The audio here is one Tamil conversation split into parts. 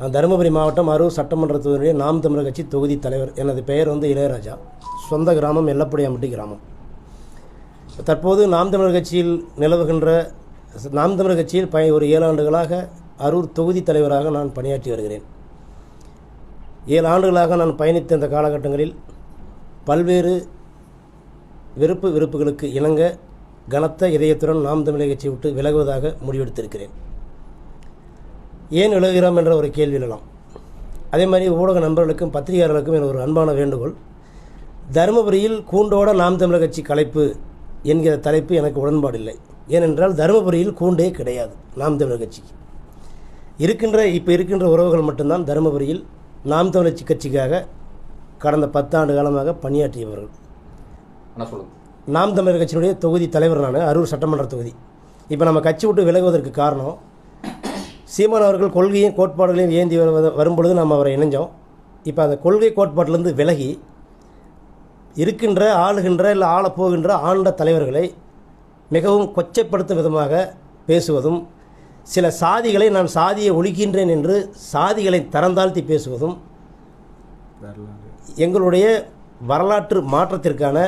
நான் தருமபுரி மாவட்டம் அரூர் சட்டமன்றத்தினுடைய நாம் தமிழர் கட்சி தொகுதி தலைவர். எனது பெயர் வந்து இளையராஜா. சொந்த கிராமம் எல்லப்படியாம்பட்டி கிராமம். தற்போது நாம் தமிழர் கட்சியில் நிலவுகின்ற நாம் தமிழர் கட்சியில் பய ஒரு ஏழு ஆண்டுகளாக அரூர் தொகுதி தலைவராக நான் பணியாற்றி வருகிறேன். ஏழு ஆண்டுகளாக நான் பயணித்த இந்த காலகட்டங்களில் பல்வேறு விருப்பு விருப்புகளுக்கு இணங்க கனத்த இதயத்துடன் நாம் தமிழர் கட்சியை விட்டு விலகுவதாக முடிவெடுத்திருக்கிறேன். ஏன் விலகுகிறோம் என்ற ஒரு கேள்வி எழலாம் அதே மாதிரி ஊடக நண்பர்களுக்கும் பத்திரிகையாளர்களுக்கும் என ஒரு அன்பான வேண்டுகோள். தருமபுரியில் கூண்டோட நாம் தமிழர் கட்சி கலைப்பு என்கிற தலைப்பு எனக்கு உடன்பாடில்லை. ஏனென்றால் தருமபுரியில் கூண்டே கிடையாது நாம் தமிழர் கட்சிக்கு. இருக்கின்ற இப்போ இருக்கின்ற உறவுகள் மட்டும்தான் தருமபுரியில் நாம் தமிழர் கட்சிக்காக கடந்த பத்தாண்டு காலமாக பணியாற்றியவர்கள். நாம் தமிழர் கட்சியினுடைய தொகுதி தலைவர் நான் அரூர் சட்டமன்ற தொகுதி. இப்போ நம்ம கட்சி விட்டு விலகுவதற்கு காரணம் சீமான் அவர்கள் கொள்கையும் கோட்பாடுகளையும் ஏந்தி வருவத வரும்பொழுது நாம் அவரை இணைஞ்சோம். இப்போ அந்த கொள்கை கோட்பாட்டிலேருந்து விலகி இருக்கின்ற ஆளுகின்ற இல்லை ஆளப்போகின்ற ஆண்ட தலைவர்களை மிகவும் கொச்சைப்படுத்தும் விதமாக பேசுவதும் சில சாதிகளை நான் சாதியை ஒழிக்கின்றேன் என்று சாதிகளை தரந்தாழ்த்தி பேசுவதும் எங்களுடைய வரலாற்று மாற்றத்திற்கான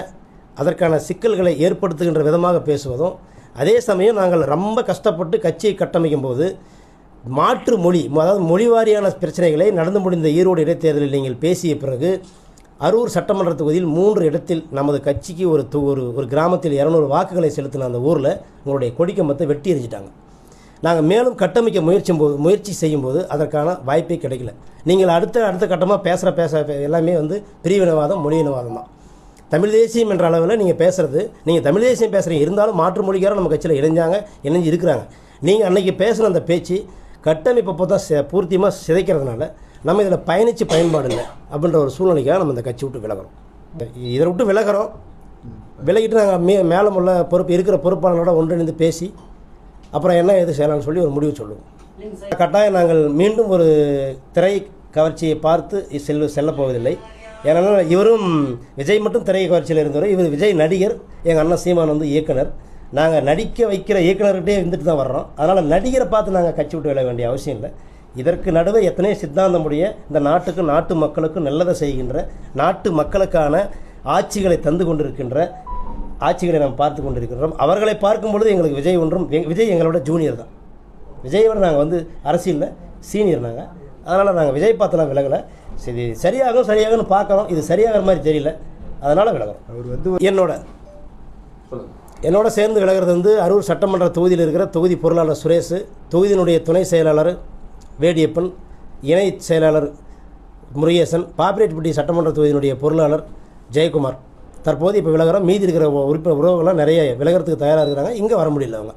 அதற்கான சிக்கல்களை ஏற்படுத்துகின்ற விதமாக பேசுவதும் அதே சமயம் நாங்கள் ரொம்ப கஷ்டப்பட்டு கட்சியை கட்டமைக்கும் போது மாற்று மொழி அதாவது மொழி வாரியான பிரச்சனைகளை நடந்து முடிந்த ஈரோடு இடைத்தேர்தலில் நீங்கள் பேசிய பிறகு அரூர் சட்டமன்ற தொகுதியில் மூன்று இடத்தில் நமது கட்சிக்கு ஒரு ஒரு ஒரு கிராமத்தில் இரநூறு வாக்குகளை செலுத்தின அந்த ஊரில் உங்களுடைய கொடிக்கம்பத்தை வெட்டி எறிஞ்சிட்டாங்க. நாங்கள் மேலும் கட்டமைக்க முயற்சி போது முயற்சி செய்யும்போது அதற்கான வாய்ப்பே கிடைக்கல. நீங்கள் அடுத்த அடுத்த கட்டமாக பேசுகிற பேச எல்லாமே வந்து பிரிவினவாதம் மொழியினவாதம்? தான் தமிழ் தேசியம் என்ற அளவில் நீங்கள் பேசுகிறது நீங்கள் தமிழ் தேசியம் பேசுகிறீங்க இருந்தாலும் மாற்று மொழிக்காரர் நம்ம கட்சியில் இணைஞ்சாங்க இணைஞ்சு இருக்கிறாங்க. நீங்கள் அன்றைக்கி பேசின அந்த பேச்சு கட்டமைப்பை பார்த்தா செ பூர்த்தியமாக சிதைக்கிறதுனால நம்ம இதில் பயணித்து பயன்பாடு இல்லை அப்படின்ற ஒரு சூழ்நிலைக்காக நம்ம இந்த கட்சி விட்டு விலகிறோம். இதை விட்டு விலகிறோம். விலகிட்டு நாங்கள் மே மேலே உள்ள பொறுப்பு இருக்கிற பொறுப்பாளர்களோட ஒன்றிணைந்து பேசி அப்புறம் என்ன எது செய்யலாம்னு சொல்லி ஒரு முடிவு சொல்லுவோம். கட்டாயம் நாங்கள் மீண்டும் ஒரு திரை கவர்ச்சியை பார்த்து செல்ல செல்லப்போவதில்லை ஏன்னா இவரும் விஜய் மட்டும் திரை கவர்ச்சியில் இருந்தவர் இவர் விஜய் நடிகர் எங்கள் அண்ணன் சீமான் வந்து இயக்குனர். நாங்கள் நடிக்க வைக்கிற இயக்குனர்கிட்டே இருந்துட்டு தான் வர்றோம். அதனால் நடிகரை பார்த்து நாங்கள் கட்சி விட்டு விலக வேண்டிய அவசியம் இல்லை. இதற்கு நடுவே எத்தனையோ சித்தாந்தமுடைய இந்த நாட்டுக்கு நாட்டு மக்களுக்கும் நல்லதை செய்கின்ற நாட்டு மக்களுக்கான ஆட்சிகளை தந்து கொண்டிருக்கின்ற ஆட்சிகளை நாம் பார்த்து கொண்டிருக்கிறோம் அவர்களை பார்க்கும் பொழுது எங்களுக்கு விஜய் ஒன்றும் விஜய் எங்களோட ஜூனியர் தான். விஜயோட நாங்கள் வந்து அரசியலில் சீனியர் நாங்கள் அதனால் நாங்கள் விஜய் பார்த்துலாம் விலகலை. சரி சரியாகும் சரியாகும்னு பார்க்குறோம். இது சரியாகிற மாதிரி தெரியல. அதனால் விலகிறோம். அவர் வந்து என்னோட சொல்லுங்க. என்னோட சேர்ந்து விலகிறது வந்து அரூர் சட்டமன்ற தொகுதியில் இருக்கிற தொகுதி பொருளாளர் சுரேஷ் தொகுதியினுடைய துணை செயலாளர் வேடியப்பன் இணை செயலாளர் முருகேசன் பாப்பிரெட்டிப்பட்டி சட்டமன்ற தொகுதியினுடைய பொருளாளர் ஜெயக்குமார். தற்போது இப்போ விலகிறோம். மீதி இருக்கிற உறுப்பினர் உறவுகள்லாம் நிறைய விலகிறதுக்கு தயாராக இருக்கிறாங்க. இங்கே வர முடியல அவங்க.